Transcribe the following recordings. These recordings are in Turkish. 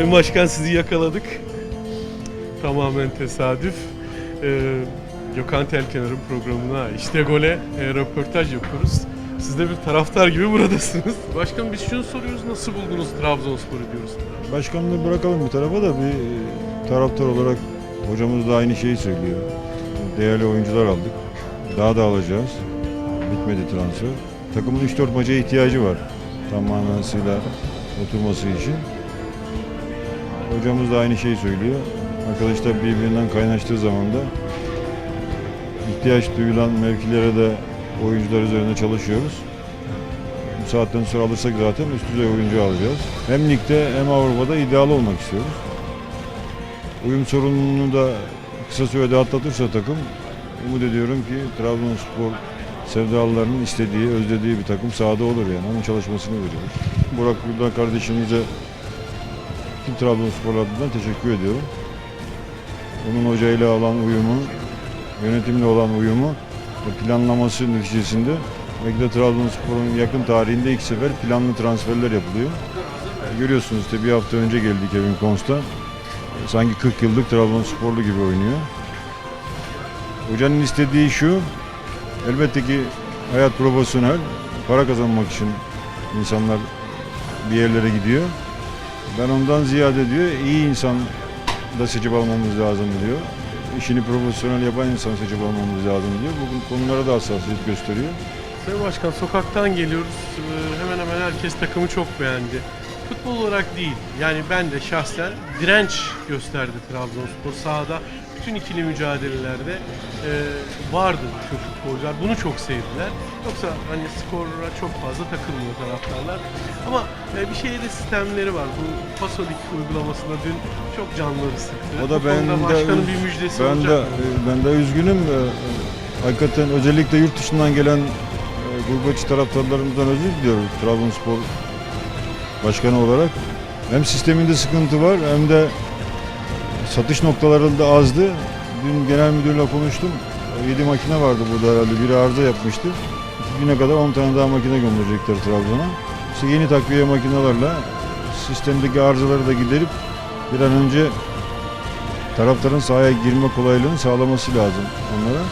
Sayın Başkan sizi yakaladık. Tamamen tesadüf. Ee, Gökhan Telkener'in programına işte gole e, röportaj yapıyoruz. Siz de bir taraftar gibi buradasınız. Başkanım biz şunu soruyoruz nasıl buldunuz Trabzonspor'u diyoruz. Başkanlığı bırakalım bir tarafa da bir e, taraftar olarak hocamız da aynı şeyi söylüyor. Değerli oyuncular aldık. Daha da alacağız. Bitmedi transfer. Takımın 3-4 maça ihtiyacı var. Tam manasıyla oturması için. Hocamız da aynı şeyi söylüyor. Arkadaşlar birbirinden kaynaştığı zaman da ihtiyaç duyulan mevkilere de oyuncular üzerinde çalışıyoruz. Bu saatten sonra alırsak zaten üst düzey oyuncu alacağız. Hem ligde hem Avrupa'da ideal olmak istiyoruz. Uyum sorununu da kısa sürede atlatırsa takım umut ediyorum ki Trabzonspor sevdalılarının istediği, özlediği bir takım sahada olur yani. Onun çalışmasını veriyoruz. Burak Güldan kardeşimize tüm Trabzonspor adına teşekkür ediyorum. Onun hocayla olan uyumu, yönetimle olan uyumu ve planlaması neticesinde belki de Trabzonspor'un yakın tarihinde ilk sefer planlı transferler yapılıyor. Görüyorsunuz işte bir hafta önce geldi Kevin Constant. Sanki 40 yıllık Trabzonsporlu gibi oynuyor. Hocanın istediği şu, elbette ki hayat profesyonel, para kazanmak için insanlar bir yerlere gidiyor. Ben ondan ziyade diyor, iyi insan da seçip almamız lazım diyor. İşini profesyonel yapan insan seçip almamız lazım diyor. Bugün konulara da hassasiyet gösteriyor. Sayın Başkan sokaktan geliyoruz. Ee, Hemen hemen herkes takımı çok beğendi. Futbol olarak değil. Yani ben de şahsen direnç gösterdi Trabzonspor sahada. Bütün ikili mücadelelerde e, vardı şu futbolcular. Bunu çok sevdiler. Yoksa hani skora çok fazla takılmıyor taraftarlar. Ama e, bir şeyde sistemleri var. Bu Pasolik uygulamasında dün çok canları sıktı. O da ben de başkanın bir müjdesi Ben olacak de mı? e, ben de üzgünüm. E, Hakikaten özellikle yurt dışından gelen e, gurbetçi taraftarlarımızdan özür diliyorum Trabzonspor başkanı olarak. Hem sisteminde sıkıntı var hem de satış noktalarında azdı. Dün genel müdürle konuştum. 7 makine vardı burada herhalde. Biri arıza yapmıştı. Güne kadar 10 tane daha makine gönderecekler Trabzon'a. İşte yeni takviye makinelerle sistemdeki arızaları da giderip bir an önce taraftarın sahaya girme kolaylığını sağlaması lazım onlara.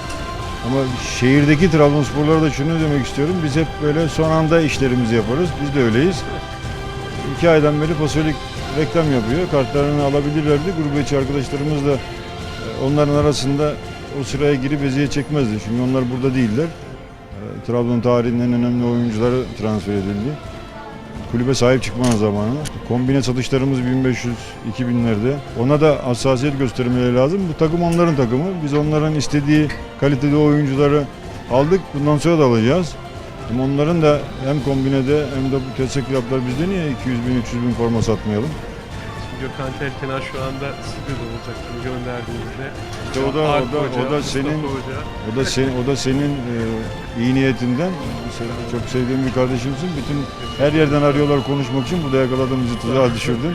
Ama şehirdeki Trabzonsporlara da şunu demek istiyorum. Biz hep böyle son anda işlerimizi yaparız. Biz de öyleyiz. İki aydan beri Pasolik reklam yapıyor. Kartlarını alabilirlerdi. Gurbetçi arkadaşlarımız da e, onların arasında o sıraya girip eziyet çekmezdi. Çünkü onlar burada değiller. E, Trabzon tarihinin en önemli oyuncuları transfer edildi. Kulübe sahip çıkmanın zamanı. Kombine satışlarımız 1500-2000'lerde. Ona da hassasiyet göstermeleri lazım. Bu takım onların takımı. Biz onların istediği kalitede oyuncuları aldık. Bundan sonra da alacağız. Hem onların da hem kombinede hem de bu TS Club'lar bizde niye 200 bin 300 bin forma satmayalım? Gökhan Telkener şu anda stüdyoda olacak bunu gönderdiğimizde. İşte o da- o da- o da senin-. O da senin, o da senin e, iyi niyetinden. Çok sevdiğim bir kardeşimsin. Bütün her yerden arıyorlar konuşmak için. Burada yakaladın bizi tuzağa düşürdün.